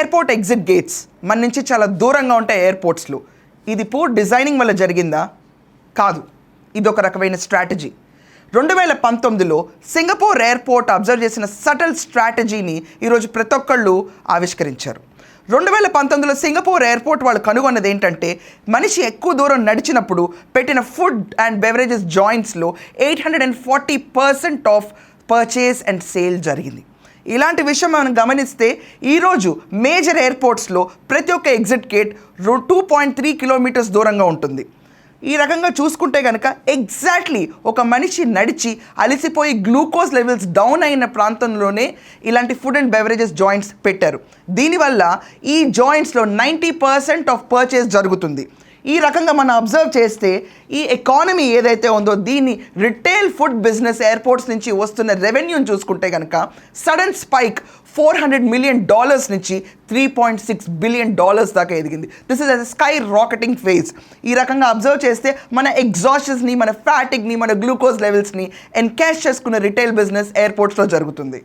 Airport exit gates మన నుంచి చాలా దూరంగా ఉంటాయి ఎయిర్పోర్ట్స్లో. ఇది పూర్ డిజైనింగ్ వల్ల జరిగిందా? కాదు. ఇది ఒక రకమైన స్ట్రాటజీ. రెండు వేల పంతొమ్మిదిలో సింగపూర్ ఎయిర్పోర్ట్ అబ్జర్వ్ చేసిన సటల్ స్ట్రాటజీని ఈరోజు ప్రతి ఒక్కళ్ళు ఆవిష్కరించారు. రెండు వేల పంతొమ్మిదిలో సింగపూర్ ఎయిర్పోర్ట్ వాళ్ళు కనుగొన్నది ఏంటంటే మనిషి ఎక్కువ దూరం నడిచినప్పుడు పెట్టిన food and beverages జాయింట్స్లో eight hundred and forty percent of purchase and sale జరిగింది. ఇలాంటి విషయం మనం గమనిస్తే ఈరోజు మేజర్ ఎయిర్పోర్ట్స్లో ప్రతి ఒక్క exit gate two point three kilometres దూరంగా ఉంటుంది. ఈ రకంగా చూసుకుంటే కనుక ఎగ్జాక్ట్లీ ఒక మనిషి నడిచి అలసిపోయి గ్లూకోజ్ లెవెల్స్ డౌన్ అయిన ప్రాంతంలోనే ఇలాంటి ఫుడ్ అండ్ బెవరేజెస్ జాయింట్స్ పెట్టారు. దీనివల్ల ఈ జాయింట్స్లో నైంటీ పర్సెంట్ ఆఫ్ పర్చేస్ జరుగుతుంది. ఈ రకంగా మనం అబ్జర్వ్ చేస్తే ఈ ఎకానమీ ఏదైతే ఉందో దీన్ని రిటైల్ ఫుడ్ బిజినెస్ ఎయిర్పోర్ట్స్ నుంచి వస్తున్న రెవెన్యూని చూసుకుంటే కనుక sudden spike four hundred million dollars నుంచి three point six billion dollars దాకా ఎదిగింది. This is a skyrocketing phase ఈ రకంగా అబ్జర్వ్ చేస్తే మన ఎగ్జాస్టెస్ని మన ఫ్యాటిక్ని మన గ్లూకోజ్ లెవెల్స్ని ఎన్కాష్ చేసుకున్న రిటైల్ బిజినెస్ ఎయిర్పోర్ట్స్లో జరుగుతుంది.